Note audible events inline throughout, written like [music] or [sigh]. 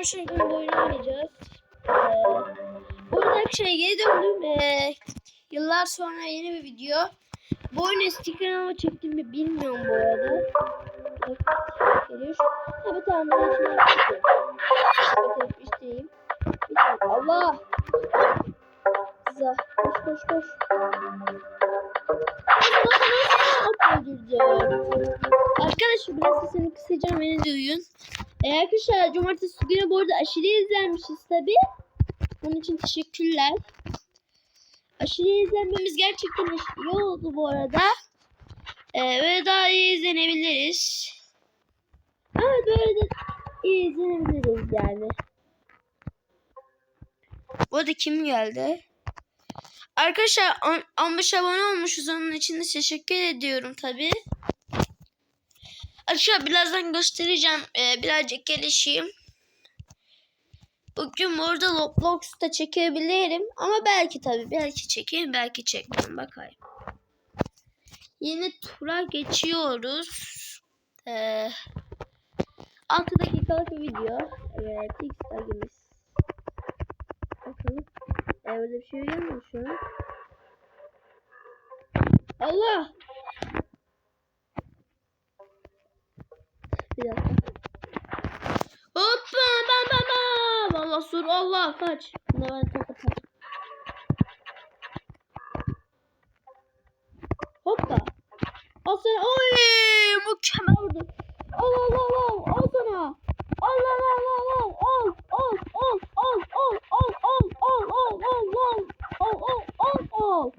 Cem Şengör'ün oyunu oynayacağız. Ee, burada arkadaşlar geri döndüm. Ee, yıllar sonra yeni bir video. Bu oyunu kanalıma çektim mi bilmiyorum bu arada. Evet, geliyor. Tamam ben yapıştırayım. Bir tane. Allah! Güzel. Koş koş koş. Arkadaşlar biraz sesini kısacağım beni duyun. Ee, arkadaşlar cumartesi günü bu arada aşırı izlenmişiz tabi. Onun için teşekkürler. Aşırı izlenmemiz gerçekten iyi oldu bu arada. Ee, ve daha iyi izlenebiliriz. Ama böyle de iyi izlenebiliriz yani. Bu arada kim geldi? Arkadaşlar 15 abone olmuşuz onun için de teşekkür ediyorum tabi. Arkadaşlar birazdan göstereceğim. Ee, birazcık gelişeyim. Bugün burada Roblox'ta çekebilirim. Ama belki tabi belki çekeyim belki çekmem bakayım. Yeni tura geçiyoruz. Ee, 6 dakikalık bir video. Evet ilk tagimiz. Bakalım. Ee, bir şey görmüyor mu şu an? Allah! Bir dakika. Hoppa bam bam bam. Allah Allah kaç. Ne var kaç. Hoppa. Al sana. Oy mükemmel vurdu. Al al al al. Al sana. Al al al al al. Al al al al al al al al al al al al al al al.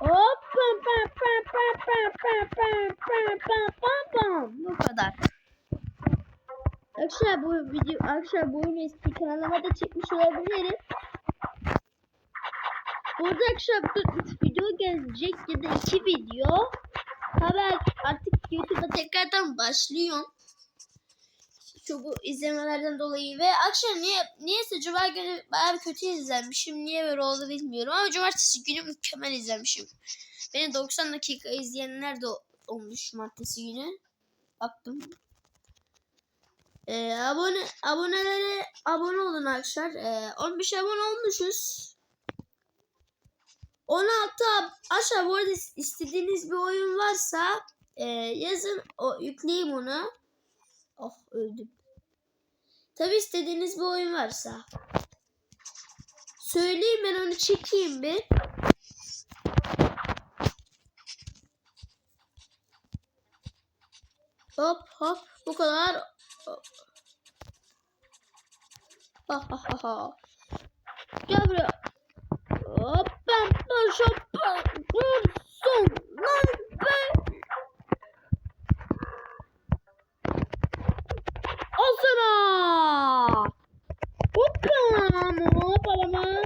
Hop pam pam pam pam pam pam pam pam pam. Bu kadar. Arkadaşlar bu video arkadaşlar bu eski kanalıma da çekmiş olabilirim. Burada burada 3 video gelecek ya da 2 video. Haber artık YouTube'da tekrardan başlıyorum. Şu bu izlemelerden dolayı ve akşam niye niyeyse cuma günü bayağı bir kötü izlenmişim. Niye böyle oldu bilmiyorum ama cumartesi günü mükemmel izlenmişim. Beni 90 dakika izleyenler de olmuş cumartesi günü. Baktım. Ee, abone abonelere abone olun arkadaşlar. Ee, 15 abone olmuşuz. 16 aşağı bu arada istediğiniz bir oyun varsa e, yazın o yükleyeyim onu. Oh öldüm. Tabi istediğiniz bir oyun varsa. Söyleyeyim ben onu çekeyim bir. Hop hop bu kadar. Ha ha ha ha. Gel buraya. Hop ben ben şoppa. Dursun lan be. Al sana. Hoppa. Hoppa lan.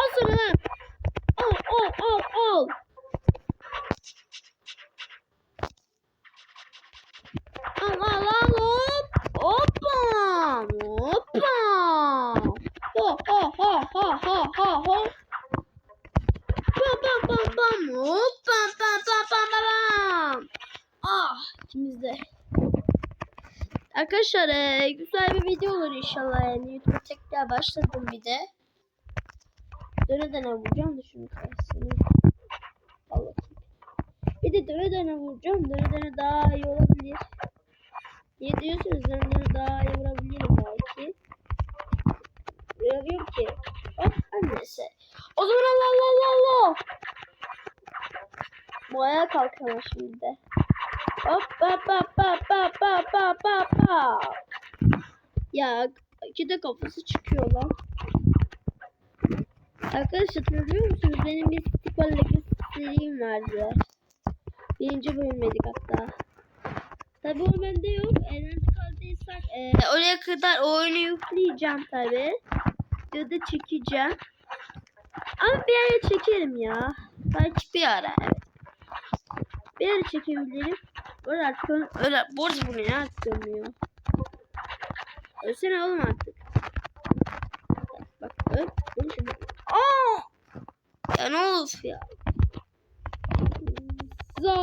Al sana lan. Al al al al. Al al al hop. Hoppa. Hoppa. Ho ho ho ho ho ho ho. Bam bam bam bam. Hop bam bam bam bam bam. Ah ikimiz de. Arkadaşlar e, güzel bir video olur inşallah yani YouTube'a tekrar başladım bir de. Döne döne vuracağım da şunu karşısına. Allah. Bir de döne döne vuracağım. Döne döne daha iyi olabilir. Niye diyorsunuz? Döne döne daha iyi vurabilirim belki. Vuramıyorum ki. Hop annesi. O zaman Allah Allah Allah Allah. Bu ayağa kalkamam şimdi. Hop hop hop hop hop hop hop hop hop. Ya iki de kafası çıkıyor lan. Arkadaşlar hatırlıyor musunuz? Benim bir Stickball Legacy serim vardı. Birinci bölümdeydik hatta. Tabi o bende yok. E, nerede kaldıysak e, oraya kadar o oyunu yükleyeceğim tabi. Ya da çekeceğim. Ama bir ara çekerim ya. Belki bir ara evet. Bir çekebilirim. Orada artık öyle borç bunu ya dönmüyor. Ölsene oğlum artık. Bak öl. Aa! Ya ne olur ya. Za.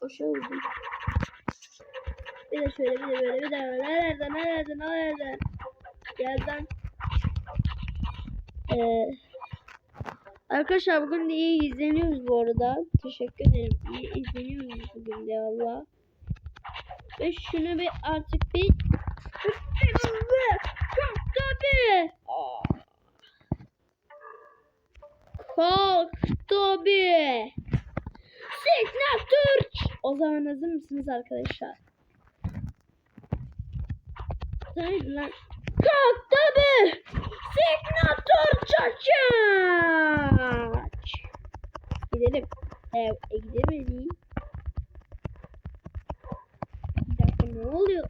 Boşa vurdum. Bir de şöyle bir de böyle bir de böyle. Nelerden nelerden nelerden. Yerden. Ee, arkadaşlar bugün de iyi izleniyoruz bu arada. Teşekkür ederim. İyi izleniyoruz bugün de valla. Ve şunu bir artık bir tabi. Kalk tabi. Signature. O zaman hazır mısınız arkadaşlar? Hayır lan. Kalk tabi. Signature çaçaç. Gidelim. Evet, e, gidemedik. Bir dakika ne oluyor?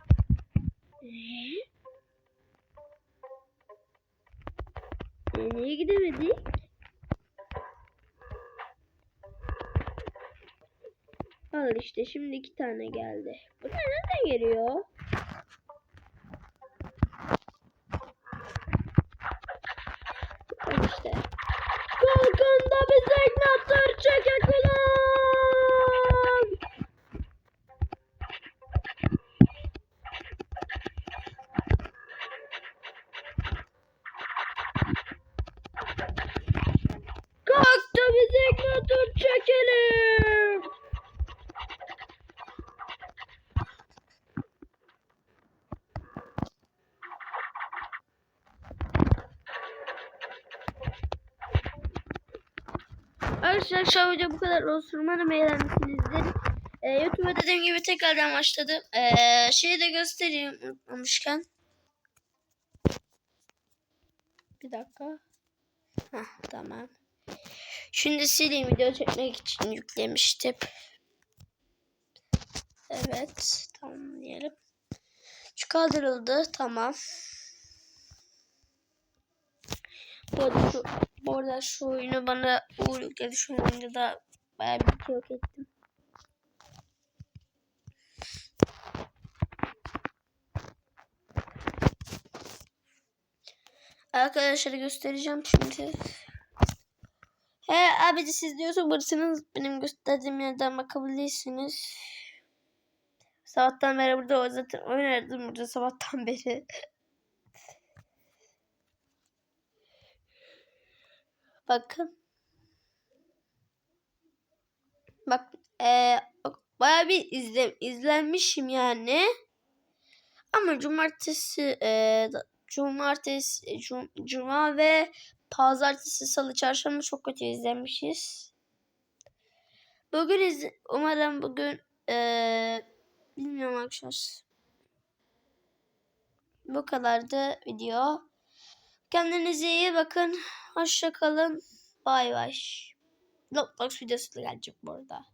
Ee? E, niye gidemedik? Al işte şimdi iki tane geldi. Bu nereden geliyor? Al işte. Kalkında bir signatür çekek ulan! Kalktı bir signatür çekelim! Arkadaşlar video bu kadar olsun. Umarım eğlenmişsinizdir. Ee, YouTube'a dediğim gibi tekrardan başladım. Ee, şeyi de göstereyim unutmamışken. Bir dakika. Heh, tamam. Şimdi sileyim video çekmek için yüklemiştim. Evet. Tamam diyelim. Şu kaldırıldı. Tamam. Bu arada şu, bu arada şu oyunu bana Uğur yükledi. Şu oyunda da bayağı bir şey yok ettim. Arkadaşlara göstereceğim şimdi. He abi de siz diyorsa burasınız benim gösterdiğim yerden bakabilirsiniz. Sabahtan beri burada zaten oynadım burada sabahtan beri. [laughs] Bakın. Bak e, baya bir izle, izlenmişim yani. Ama cumartesi e, cumartesi cum, cuma ve pazartesi salı çarşamba çok kötü izlemişiz. Bugün iz, umarım bugün e, bilmiyorum arkadaşlar. Bu kadardı video. Kendinize iyi bakın. Hoşça kalın. Bay bay. Roblox videosu da gelecek bu arada.